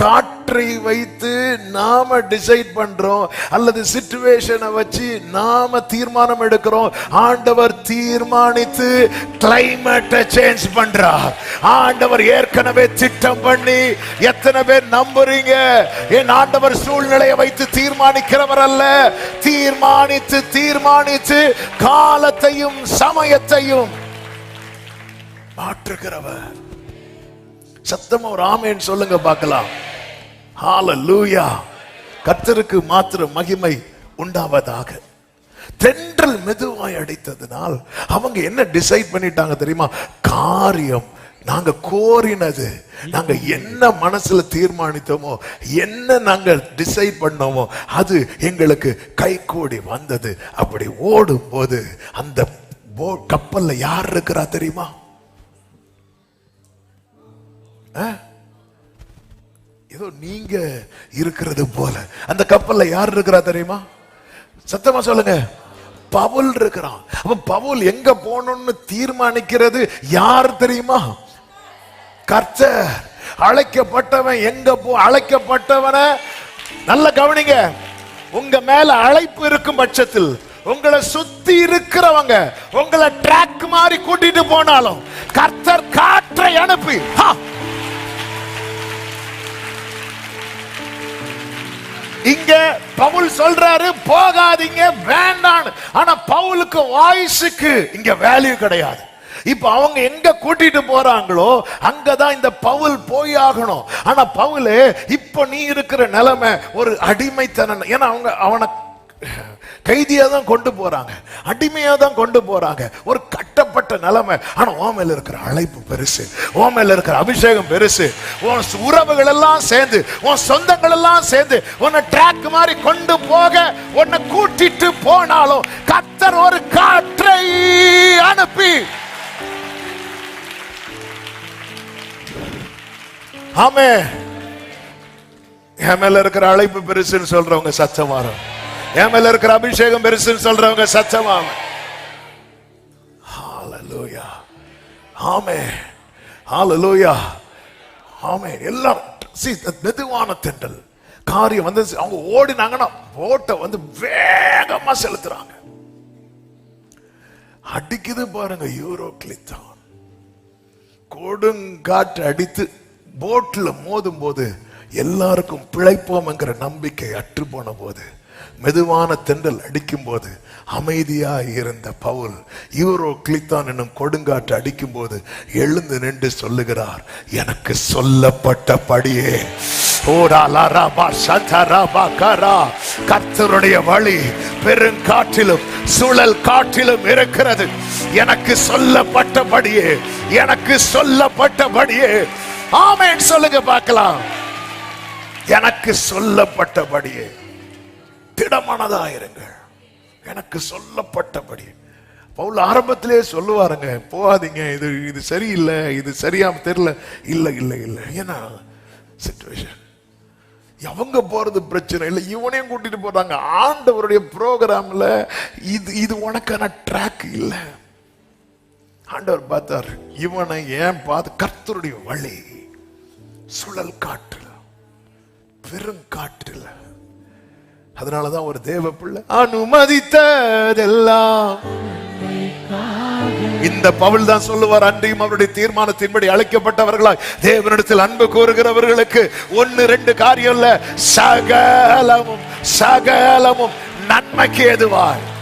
காற்றை வைத்து நாம டிசைட் பண்றோம். அல்லது சிச்சுவேஷனை வச்சு நாம தீர்மானம் எடுக்கிறோம். ஆண்டவர் தீர்மானித்து கிளைமேட்டை சேஞ்ச் பண்றார். ஆண்டவர் ஏற்கனவே திட்டம் பண்ணி எத்தனை பேர் நம்புறீங்க? என் ஆண்டவர் சூழ்நிலையை வைத்து தீர்மானிக்கிறவர் அல்ல. தீர்மானித்து தீர்மானித்து காலத்தையும் சமயத்தையும் மாற்றுகிறவர். சத்தமா ஒரு ஆமேன்னு சொல்லுங்க பார்க்கலாம். ஹாலலூயா கர்த்தருக்கு மாத்திர மகிமை உண்டாவதாக. தென்றல் மெதுவாய் அடித்ததுனால் அவங்க என்ன டிசைட் பண்ணிட்டாங்க தெரியுமா? காரியம். நாங்க கோரினது. நாங்க என்ன மனசுல தீர்மானித்தோமோ என்ன நாங்க டிசைட் பண்ணோமோ அது எங்களுக்கு கைகூடி வந்தது. அப்படி ஓடும் போது அந்த போ- கப்பல்ல யார் இருக்கிறா தெரியுமா? ஏதோ நீங்க இருக்கிறது போல. அந்த கப்பல்ல யார் இருக்கிறா தெரியுமா? சத்தமா சொல்லுங்க. பவுல் இருக்கிறான். அப்ப பவுல் எங்க போகணும்னு தீர்மானிக்கிறது யார் தெரியுமா? கர்த்தர். அழைக்கப்பட்டவன் எங்க போ அழைக்கப்பட்டவன நல்ல கவனிங்க. உங்க மேல அழைப்பு இருக்கும் பட்சத்தில் உங்களை சுத்தி இருக்கிறவங்க உங்களை ட்ராக் மாதிரி கூட்டிட்டு போனாலும் கர்த்தர் காற்றை அனுப்பி இங்க பவுல் சொல்றாரு போகாதீங்க வேண்டாம். ஆனா பவுலுக்கு வாய்ஸுக்கு இங்க வேல்யூ கிடையாது. இப்ப அவங்க எங்க கூட்டிட்டு போறாங்களோ அங்கதான் இந்த பவுல் போய் ஆகணும் ஆனா பவுலு இப்ப நீ இருக்கிற நிலைமை ஒரு அடிமைத்தனம் ஏன்னா அவங்க அவனை கைதியா தான் கொண்டு போறாங்க. அடிமையாக தான் கொண்டு போறாங்க. ஒரு கட்டப்பட்ட நிலைமை. ஆனா ஓமையில் இருக்கிற அழைப்பு பெருசு. ஓமையில் இருக்கிற அபிஷேகம் பெருசு. உன் உறவுகள் எல்லாம் சேர்ந்து உன் சொந்தங்கள் எல்லாம் சேர்ந்து உன்னை ட்ராக் மாதிரி கொண்டு போக உன்னை கூட்டிட்டு போனாலும் கத்தர் ஒரு காற்றை அனுப்பி. ஆமே என் மேல இருக்கிற அழைப்பு பெருசுன்னு சொல்றவங்க சத்தம் வரும் என் மேல இருக்கிற அபிஷேகம் பெருசுன்னு சொல்றவங்க சத்தமா ஹalleluya ஆமே ஹalleluya ஆமே எல்லாம் see மெதுவான தென்றல். காரியம் வந்து அவங்க ஓடினாங்கன்னா போட்டை வந்து வேகமா செலுத்துறாங்க. அடிக்குது பாருங்க யூரோ கிளித்தான் கொடுங்காற்று அடித்து போட்ல மோதும் போது எல்லாருக்கும் பிழைப்போம் என்கிற நம்பிக்கை அற்று போன போது மெதுவான தென்றல் அடிக்கும்போது அமைதியாக அமைதியா இருந்த பவுல் யூரோ கிளித்தான் என்னும் கொடுங்காற்று அடிக்கும் போது எழுந்து நின்று சொல்லுகிறார் எனக்கு சொல்லப்பட்டபடியே. படியே கர்த்தருடைய வழி பெருங்காற்றிலும் சுழல் காற்றிலும் இருக்கிறது. எனக்கு சொல்லப்பட்டபடியே எனக்கு சொல்லப்பட்டபடியே. ஆமேன் சொல்லுங்க பார்க்கலாம். எனக்கு சொல்லப்பட்டபடியே. திடமானதாக இருங்கள் எனக்கு சொல்லப்பட்டபடி. பவுல் ஆரம்பத்திலே சொல்லுவாருங்க போகாதீங்க இது இது சரியில்லை இது சரியா தெரியல. இல்லை இல்லை இல்லை. ஏன்னா சிச்சுவேஷன் அவங்க போறது பிரச்சனை இல்லை இவனையும் கூட்டிட்டு போறாங்க. ஆண்டவருடைய ப்ரோக்ராம்ல இது இது உனக்கான ட்ராக் இல்லை. ஆண்டவர் பார்த்தார் இவனை ஏன் பார்த்து கர்த்தருடைய வழி சுழல் காற்றுல பெருங்காற்றுல அதனாலதான் ஒரு தேவ பிள்ளை அனுமதித்ததெல்லாம். இந்த பவுல் தான் சொல்லுவார் அன்றையும் அவருடைய தீர்மானத்தின்படி அழைக்கப்பட்டவர்களாய் தேவனிடத்தில் அன்பு கூறுகிறவர்களுக்கு ஒன்னு ரெண்டு காரியம் இல்ல. சகலமும் சகலமும் நன்மைக்கு எதுவாய்